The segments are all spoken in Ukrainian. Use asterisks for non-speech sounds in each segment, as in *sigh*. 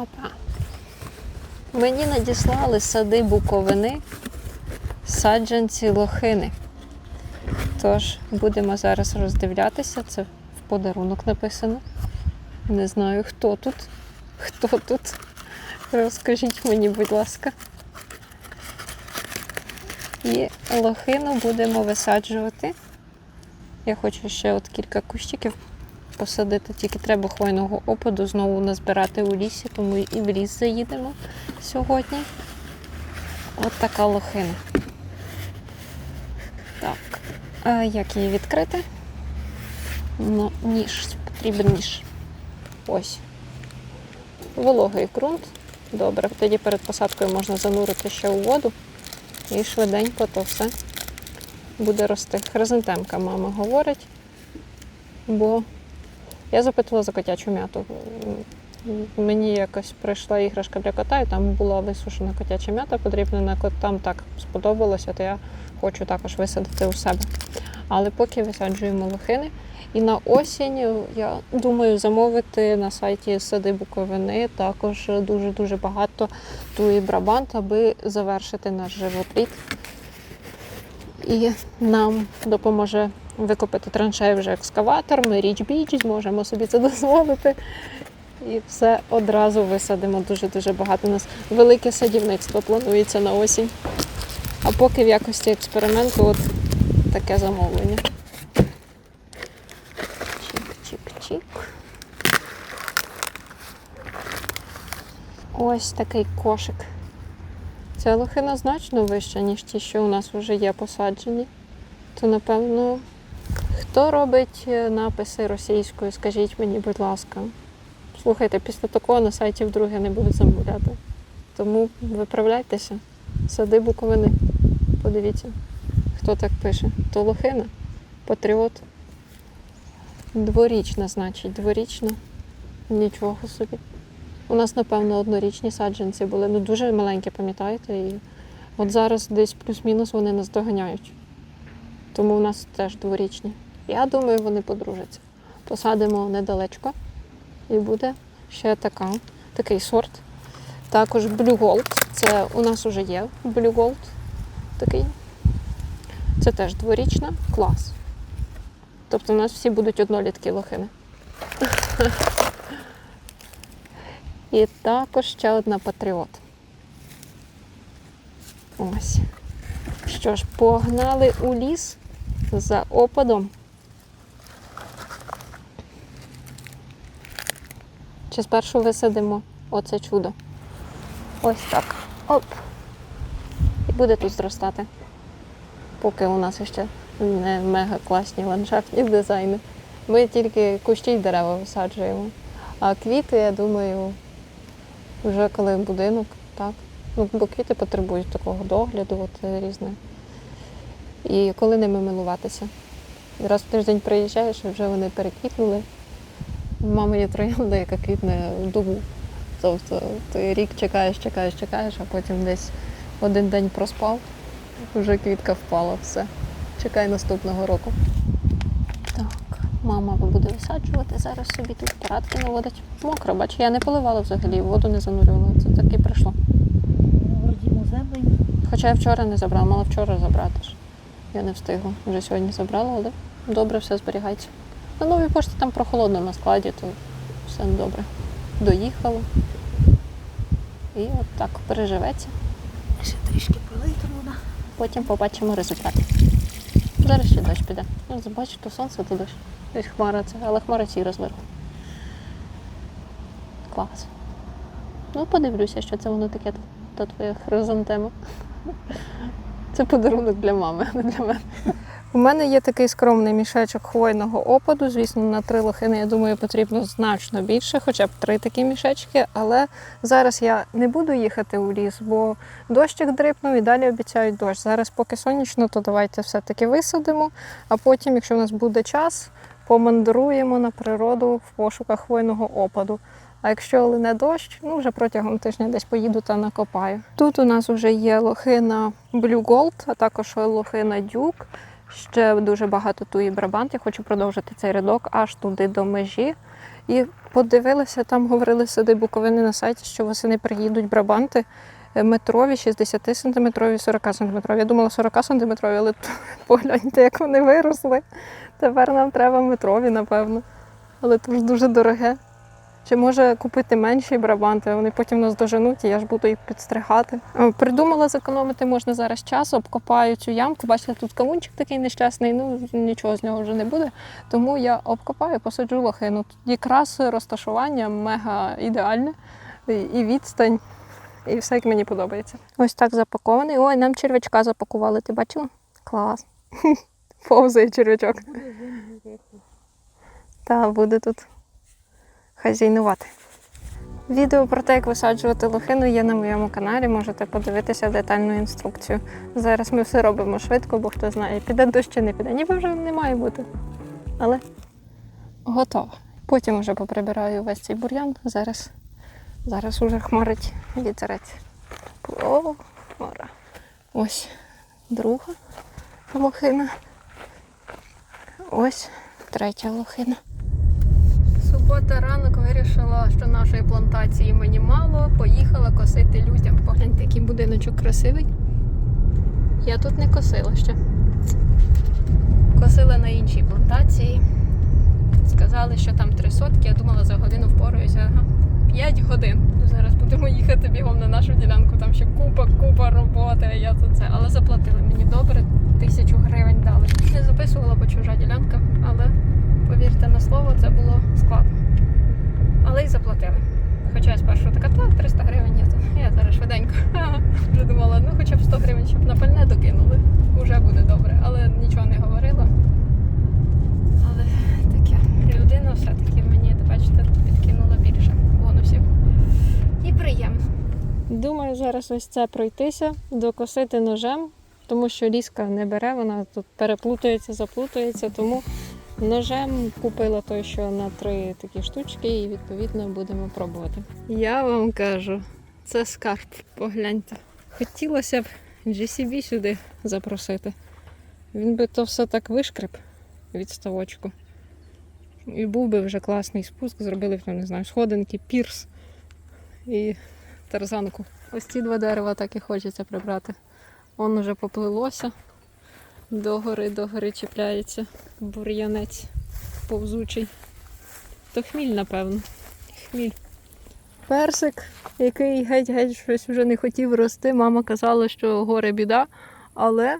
Опа. Мені надіслали сади буковини, саджанці лохини. Тож будемо зараз роздивлятися. Це в подарунок написано. Не знаю, хто тут. Хто тут? Розкажіть мені, будь ласка. І лохину будемо висаджувати. Я хочу ще от кілька кущиків посадити, тільки треба хвойного опаду знову назбирати у лісі, тому і в ліс заїдемо сьогодні. От така лохина. Так. А як її відкрити? Ну, ніж, потрібен ніж. Ось. Вологий ґрунт. Добре, тоді перед посадкою можна занурити ще у воду і швиденько то все буде рости. Хризантемка, мама говорить. Бо я запитувала за котячу м'яту. Мені якось прийшла іграшка для кота, і там була висушена котяча м'ята, подрібнена котам так сподобалося, то я хочу також висадити у себе. Але поки висаджуємо лохини. І на осінь я думаю замовити на сайті сади Буковини також дуже-дуже багато туї брабант, аби завершити наш живоплід. І нам допоможе викопати траншею вже екскаватор. Ми річ біч, зможемо собі це *laughs* дозволити. І все одразу висадимо дуже-дуже багато. У нас велике садівництво планується на осінь. А поки в якості експерименту от таке замовлення. Чик-чик-чик. Ось такий кошик. Ця лохина значно вища, ніж ті, що у нас вже є посаджені. То, напевно, хто робить е, написи російською, скажіть мені, будь ласка. Слухайте, після такого на сайті вдруге не будуть замовляти. Тому виправляйтеся. Сади Буковини. Подивіться, хто так пише. То лохина, патріот. Дворічна, значить, дворічна. Нічого собі. У нас, напевно, однорічні саджанці були. Ну, дуже маленькі, пам'ятаєте? І от зараз десь плюс-мінус вони нас доганяють. Тому у нас теж дворічні. Я думаю, вони подружаться. Посадимо недалечко і буде ще така, такий сорт. Також Blue Gold. Це у нас вже є Blue Gold такий. Це теж дворічна. Клас. Тобто у нас всі будуть однолітки лохини. *laughs* І також ще одна патріот. Ось. Що ж, погнали у ліс за опадом. Чи спершу висадимо оце чудо? Ось так. Оп. І буде тут зростати. Поки у нас ще не мега класні ландшафтні дизайни. Ми тільки кущі й дерева висаджуємо. А квіти, я думаю, вже коли будинок, так. Ну, бо квіти потребують такого догляду, от е, різне. І коли ними милуватися. Раз в тиждень приїжджаєш, вже вони переквітнули. Мама є троянда, яка квітне в добу. Тобто ти рік чекаєш, чекаєш, чекаєш, а потім десь один день проспав, вже квітка впала, все. Чекай наступного року. Так, мама буде висаджувати, зараз собі тут парадки наводить. Мокро, бач, я не поливала взагалі, воду не занурювала. Це таки прийшло. Хоча я вчора не забрала, мала вчора забрати ж. Я не встигла. Вже сьогодні забрала, але добре все зберігається. На новій пошті там прохолодно на складі, то все добре. Доїхала. І от так переживеться. Ще трішки вода. Потім побачимо результат. Зараз ще дощ піде. Ну, Бачиш, то сонце, то дощ. Десь хмара це, але хмара сіра зверху. Клас. Ну, подивлюся, що це воно таке, та твоя хризантема. Це подарунок для мами, а не для мене. У мене є такий скромний мішечок хвойного опаду. Звісно, на три лохини, я думаю, потрібно значно більше, хоча б три такі мішечки. Але зараз я не буду їхати у ліс, бо дощик дрипнув і далі обіцяють дощ. Зараз, поки сонячно, то давайте все-таки висадимо. А потім, якщо в нас буде час, помандруємо на природу в пошуках хвойного опаду. А якщо лине дощ, ну вже протягом тижня десь поїду та накопаю. Тут у нас вже є лохина Blue Gold, а також лохина Duke. Ще дуже багато туї брабант. Я хочу продовжити цей рядок аж туди до межі. І подивилася, там говорили сади Буковини на сайті, що восени приїдуть брабанти е, метрові, 60 сантиметрові, 40 сантиметрові. Я думала 40 сантиметрові, але *laughs* погляньте, як вони виросли. Тепер нам треба метрові, напевно. Але це ж дуже дороге. Чи може купити менші брабанти, вони потім нас доженуть, і я ж буду їх підстригати. Придумала зекономити можна зараз час, обкопаю цю ямку. Бачите, тут кавунчик такий нещасний, ну нічого з нього вже не буде. Тому я обкопаю, посаджу лохину. Тут якраз розташування мега ідеальне, і відстань, і все як мені подобається. Ось так запакований. Ой, нам черв'ячка запакували. Ти бачила? Клас. *laughs* Повзає черв'ячок. Та буде тут хазяйнувати. Відео про те, як висаджувати лохину, є на моєму каналі. Можете подивитися детальну інструкцію. Зараз ми все робимо швидко, бо хто знає, піде дощ чи не піде. Ніби вже не має бути. Але готово. Потім вже поприбираю весь цей бур'ян. Зараз, зараз уже хмарить вітерець. О, хмара. Ось друга лохина. Ось третя лохина. Субота ранок вирішила, що нашої плантації мені мало. Поїхала косити людям. Погляньте, який будиночок красивий. Я тут не косила ще. Косила на іншій плантації. Сказали, що там три сотки. Я думала, за годину впораюся. Ага. П'ять годин. Зараз будемо їхати бігом на нашу ділянку. Там ще купа, купа роботи. Я тут це. Але заплатили мені добре. Тисячу гривень дали. Не записувала, бо чужа ділянка, але повірте на слово, це було складно. Але й заплатили. Хоча я спершу така, так, 300 гривень, я, то- я зараз швиденько. Вже думала, ну хоча б 100 гривень, щоб на пальне докинули. Уже буде добре. Але нічого не говорила. Але таке. Людина все-таки мені, бачите, підкинула більше бонусів. І приємно. Думаю, зараз ось це пройтися, докосити ножем, тому що ліска не бере, вона тут переплутається, заплутається, тому Ножем купила той, що на три такі штучки, і відповідно будемо пробувати. Я вам кажу, це скарб, погляньте. Хотілося б GCB сюди запросити. Він би то все так вишкреб від ставочку. І був би вже класний спуск, зробили б там, не знаю, сходинки, пірс і тарзанку. Ось ці два дерева так і хочеться прибрати. Он уже поплилося. Догори, догори чіпляється бур'янець повзучий. То хміль, напевно. Хміль. Персик, який геть-геть щось вже не хотів рости. Мама казала, що горе біда, але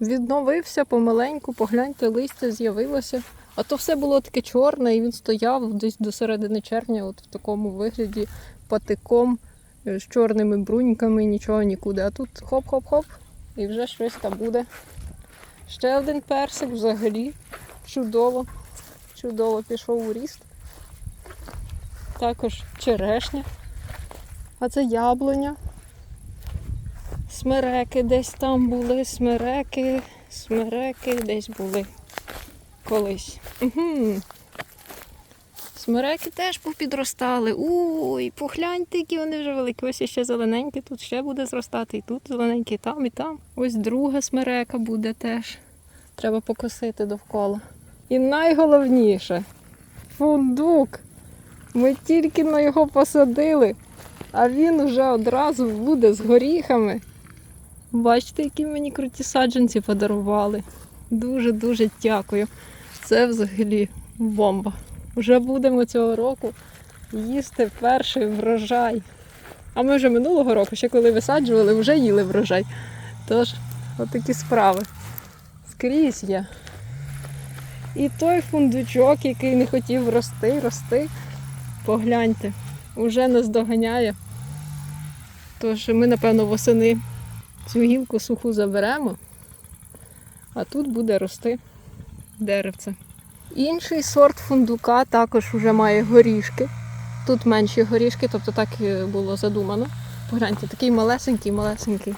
відновився помаленьку, погляньте, листя з'явилося. А то все було таке чорне, і він стояв десь до середини червня, от в такому вигляді патиком з чорними бруньками, нічого нікуди. А тут хоп-хоп-хоп, і вже щось там буде. Ще один персик взагалі. Чудово. Чудово пішов у ріст. Також черешня. А це яблуня. Смереки десь там були, смереки, смереки десь були колись. Смереки теж попідростали. Уй, погляньте, які вони вже великі. Ось ще зелененькі, тут ще буде зростати. І тут зелененький, і там, і там. Ось друга смерека буде теж. Треба покосити довкола. І найголовніше фундук. Ми тільки на його посадили, а він вже одразу буде з горіхами. Бачите, які мені круті саджанці подарували. Дуже-дуже дякую. Це взагалі бомба. Вже будемо цього року їсти перший врожай. А ми вже минулого року, ще коли висаджували, вже їли врожай. Тож, отакі справи. Скрізь є. І той фундучок, який не хотів рости, рости, погляньте, уже нас доганяє. Тож ми, напевно, восени цю гілку суху заберемо, а тут буде рости деревце. Інший сорт фундука також вже має горішки. Тут менші горішки, тобто так було задумано. Погляньте, такий малесенький, малесенький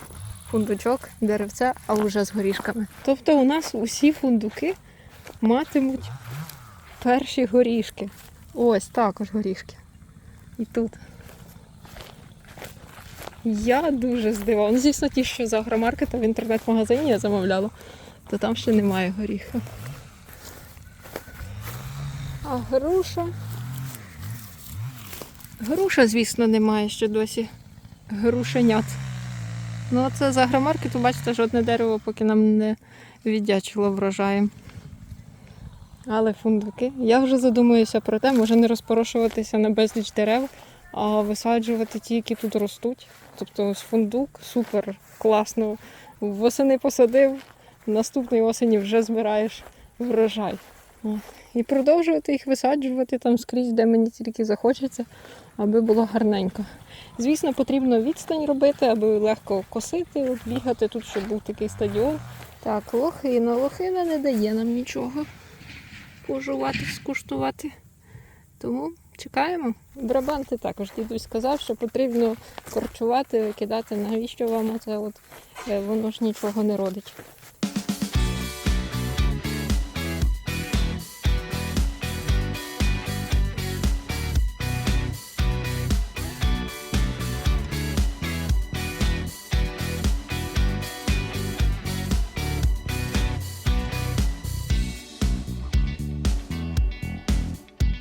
фундучок, деревце, а вже з горішками. Тобто у нас усі фундуки матимуть перші горішки. Ось також горішки. І тут. Я дуже здивована. Звісно, ті, що з агромаркета в інтернет-магазині я замовляла, то там ще немає горіха. А груша Груша, звісно, немає ще досі. Грушенят. Ну, а це з агромаркету, бачите, жодне дерево, поки нам не віддячило врожаєм. Але фундуки. Я вже задумуюся про те, може не розпорошуватися на безліч дерев, а висаджувати ті, які тут ростуть. Тобто ось фундук супер класно. Восени посадив, наступної осені вже збираєш врожай. І продовжувати їх висаджувати там скрізь, де мені тільки захочеться, аби було гарненько. Звісно, потрібно відстань робити, аби легко косити, от бігати тут, щоб був такий стадіон. Так, лохина. Лохина не дає нам нічого пожувати, скуштувати. Тому чекаємо. Брабанти також дідусь сказав, що потрібно корчувати, кидати, навіщо вам це от, е, воно ж нічого не родить.